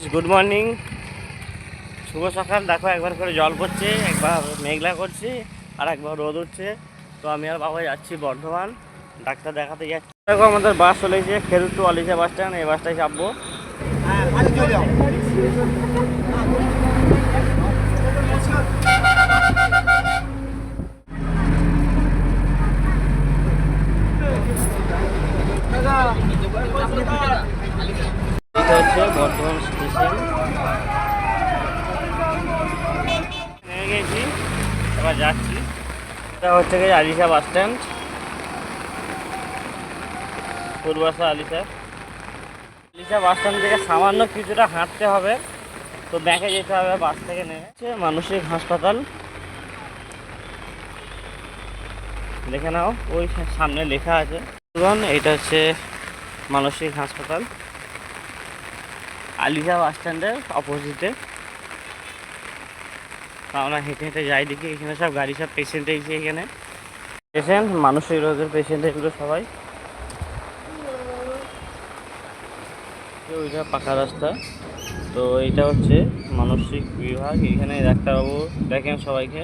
Good morning শুভ সকাল। দেখো, একবার করে জল পড়ছে, একবার মেঘলা করছে, আর একবার রোদ উঠছে। তো আমি আর বাবা যাচ্ছি বর্ধমান। ডাক্তার দেখাতে যাচ্ছি। দেখো, আমাদের বাস চলেছে খেলতু আলিশা বাস স্ট্যান্ড। এই বাসটায় চাপবো। এটা হচ্ছে বর্ধমান স্টেশন নেমে গেছি, এবার যাচ্ছি। এটা হচ্ছে গিয়ে Alisha bus stand. Purbasha Alisha. Alisha bus stand থেকে সামান্য কিছুটা হাঁটতে হবে, তো ব্যাংকে যেতে হবে বাস থেকে নেমে। মানসিক হাসপাতাল। দেখে নাও, ওই সামনে লেখা আছে। এটা হচ্ছে মানসিক হাসপাতাল। আলিশা বাস স্ট্যান্ডের অপোজিটে আমরা হেঁটে হেঁটে যাই দেখি, এখানে সব গাড়ি সব পেশেন্ট এসে এখানে। পেশেন্ট মানসিক রোগের পেশেন্ট এগুলো সবাই। ওইটা পাকা রাস্তা। তো এইটা হচ্ছে মানসিক বিভাগ। এখানে ডাক্তারবাবু দেখেন সবাইকে।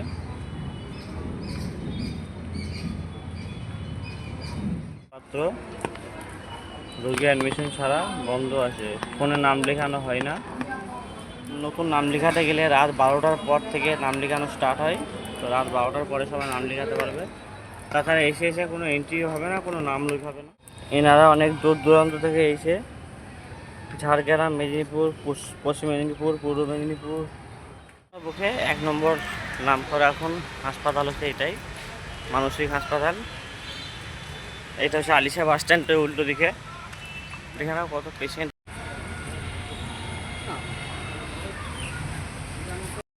মাত্র রোগী অ্যাডমিশন ছাড়া বন্ধ আছে। ফোনে নাম লেখানো হয় না। নতুন নাম লেখাতে গেলে রাত বারোটার পর থেকে নাম লেখানো স্টার্ট হয়। তো রাত বারোটার পরে সবাই নাম লেখাতে পারবে। তাছাড়া এসে এসে কোনো এন্ট্রি হবে না, কোনো নাম লেখাবে না। এনারা অনেক দূর দূরান্ত থেকে এসে ঝাড়গ্রাম, মেদিনীপুর পশ্চিম মেদিনীপুর, পূর্ব মেদিনীপুর বুকে এক নম্বর নাম করা এখন হাসপাতাল হচ্ছে এটাই। মানসিক হাসপাতাল। এটা হচ্ছে আলিশা বাস স্ট্যান্ডের উল্টো দিকে। এখানে কত পেশেন্ট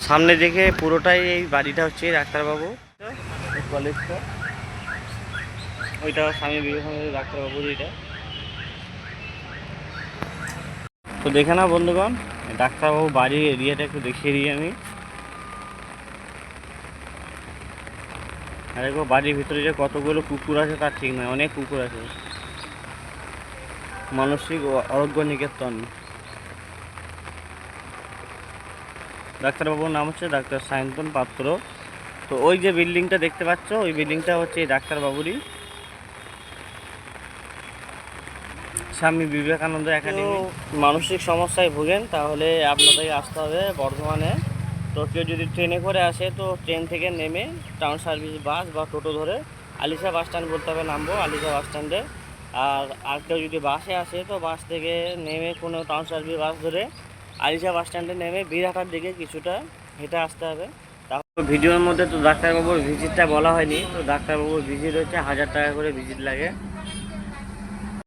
সামনে দেখে পুরোটাই এই বাড়িটা হচ্ছে ডাক্তারবাবু। কলেজটা। ওইটা স্বামী বিবেকানন্দ ডাক্তারবাবুর এটা। তো দেখে না বন্ধুগণ ডাক্তারবাবু বাড়ির এরিয়াটা একটু দেখিয়ে দিই আমি। আর বাড়ির ভিতরে যে কতগুলো কুকুর আছে তার ঠিক নয়, অনেক কুকুর আছে। মানসিক ও আরোগ্য নিকেতন। ডাক্তারবাবুর নাম হচ্ছে ডাক্তার সায়ন্তন পাত্র। তো ওই যে বিল্ডিংটা দেখতে পাচ্ছ, ওই বিল্ডিংটা হচ্ছে এই ডাক্তারবাবুরই। স্বামী বিবেকানন্দ একাডেমি। মানসিক সমস্যায় ভোগেন, তাহলে আপনাদের আসতে হবে বর্ধমানে। তো কেউ যদি ট্রেনে করে আসে, তো ট্রেন থেকে নেমে টাউন সার্ভিস বাস বা টোটো ধরে আলিশা বাস স্ট্যান্ড বলতে হবে নামবো, আলিশা বাস স্ট্যান্ডে আর আর কেউ যদি বাসে আসে, তো বাস থেকে নেমে কোনো টাউন সার্ভিস বাস ধরে আলিশা বাস স্ট্যান্ডে নেমে বীরহাটার দিকে কিছুটা হেঁটে আসতে হবে। তারপর ভিডিওর মধ্যে তো ডাক্তারবাবুর ভিজিটটা বলা হয়নি, তো ডাক্তারবাবুর ভিজিট হচ্ছে হাজার টাকা করে ভিজিট লাগে।